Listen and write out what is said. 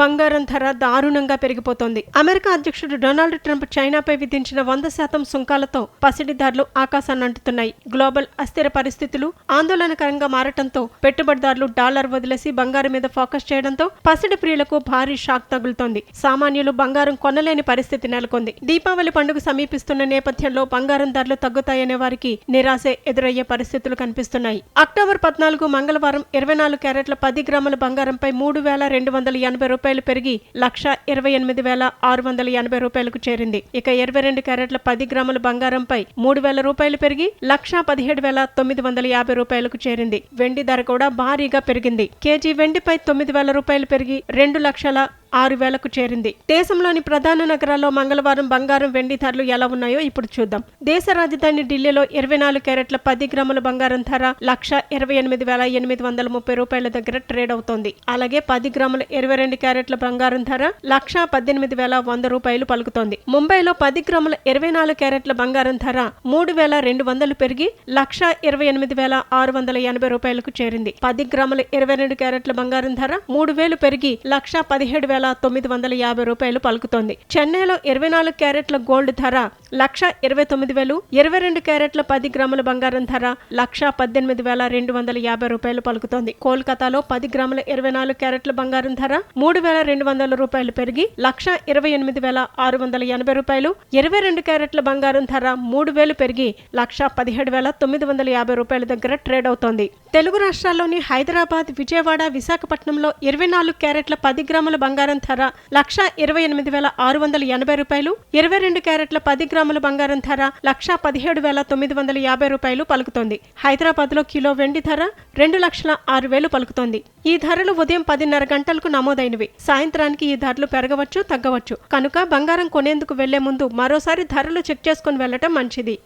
బంగారం ధర దారుణంగా పెరిగిపోతోంది. అమెరికా అధ్యక్షుడు డొనాల్డ్ ట్రంప్ చైనాపై విధించిన వంద శాతం సుంకాలతో పసిడి ధరలు ఆకాశాన్ని అంటుతున్నాయి. గ్లోబల్ అస్థిర పరిస్థితులు ఆందోళనకరంగా మారటంతో పెట్టుబడిదారులు డాలర్ వదిలేసి బంగారం మీద ఫోకస్ చేయడంతో పసిడి ప్రియులకు భారీ షాక్ తగులుతోంది. సామాన్యులు బంగారం కొనలేని పరిస్థితి నెలకొంది. దీపావళి పండుగ సమీపిస్తున్న నేపథ్యంలో బంగారం ధరలు తగ్గుతాయనే వారికి నిరాశే ఎదురయ్యే పరిస్థితులు కనిపిస్తున్నాయి. అక్టోబర్ పద్నాలుగు మంగళవారం ఇరవై నాలుగు క్యారెట్ల పది గ్రాముల బంగారంపై మూడు వేల రెండు వందల ఎనభై రూపాయలు పెరిగి లక్ష ఇరవై ఎనిమిది వేల ఆరు వందల ఎనభై రూపాయలకు చేరింది. ఇక ఇరవై రెండు క్యారెట్ల పది గ్రాముల బంగారంపై మూడు వేల రూపాయలు పెరిగి లక్ష పదిహేడు వేల తొమ్మిది వందల యాభై రూపాయలకు చేరింది. వెండి ధర కూడా భారీగా పెరిగింది. కేజీ వెండిపై తొమ్మిది వేల రూపాయలు పెరిగి రెండు లక్షల ఆరు వేలకు చేరింది. దేశంలోని ప్రధాన నగరాల్లో మంగళవారం బంగారం వెండి ధరలు ఎలా ఉన్నాయో ఇప్పుడు చూద్దాం. దేశ రాజధాని ఢిల్లీలో ఇరవై నాలుగు క్యారెట్ల పది గ్రాముల బంగారం ధర లక్ష ఇరవై ఎనిమిది వేల ఎనిమిది వందల ముప్పై రూపాయల దగ్గర ట్రేడ్ అవుతోంది. అలాగే పది గ్రాముల ఇరవై రెండు క్యారెట్ల బంగారం ధర లక్ష పద్దెనిమిది వేల వంద రూపాయలు పలుకుతోంది. ముంబైలో పది గ్రాముల ఇరవై నాలుగు క్యారెట్ల బంగారం ధర మూడు వేల రెండు వందలు పెరిగి లక్ష ఇరవై ఎనిమిది వేల ఆరు వందల ఎనభై రూపాయలకు చేరింది. పది గ్రాముల ఇరవై రెండు క్యారెట్ల బంగారం ధర మూడు వేలు పెరిగి లక్ష పదిహేడు వేల తొమ్మిది వందల యాభై రూపాయలు పలుకుతోంది. చెన్నైలో ఇరవై నాలుగు క్యారెట్ల గోల్డ్ ధర లక్ష ఇరవై తొమ్మిది వేలు ఇరవై రెండు క్యారెట్ల పది గ్రాముల బంగారం ధర లక్ష పద్దెనిమిది వేల రెండు వందల యాభై రూపాయలు పలుకుతోంది. కోల్కతాలో పది గ్రాముల ఇరవై నాలుగు క్యారెట్ల బంగారం ధర మూడు వేల రెండు వందల రూపాయలు పెరిగి లక్ష ఇరవై ఎనిమిది వేల ఆరు వందల ఎనభై రూపాయలు ఇరవై రెండు క్యారెట్ల బంగారం ధర మూడు వేలు పెరిగి లక్ష పదిహేడు వేల తొమ్మిది వందల యాభై రూపాయల దగ్గర ట్రేడ్ అవుతోంది. తెలుగు రాష్ట్రాల్లోని హైదరాబాద్ విజయవాడ విశాఖపట్నంలో ఇరవై నాలుగు క్యారెట్ల పది గ్రాముల బంగారం ధర లక్ష ఇరవై ఎనిమిది వేల ఆరు వందల ఎనభై రూపాయలు ఇరవై రెండు క్యారెట్ల పది గ్రాముల బంగారం ధర లక్ష పదిహేడు వేల తొమ్మిది వందల యాభై రూపాయలు పలుకుతోంది. హైదరాబాద్లో కిలో వెండి ధర రెండు లక్షల ఆరు వేలు పలుకుతోంది. ఈ ధరలు ఉదయం పదిన్నర గంటలకు నమోదైనవి. సాయంత్రానికి ఈ ధరలు పెరగవచ్చు తగ్గవచ్చు. కనుక బంగారం కొనేందుకు వెళ్ళే ముందు మరోసారి ధరలు చెక్ చేసుకుని వెళ్ళటం మంచిది.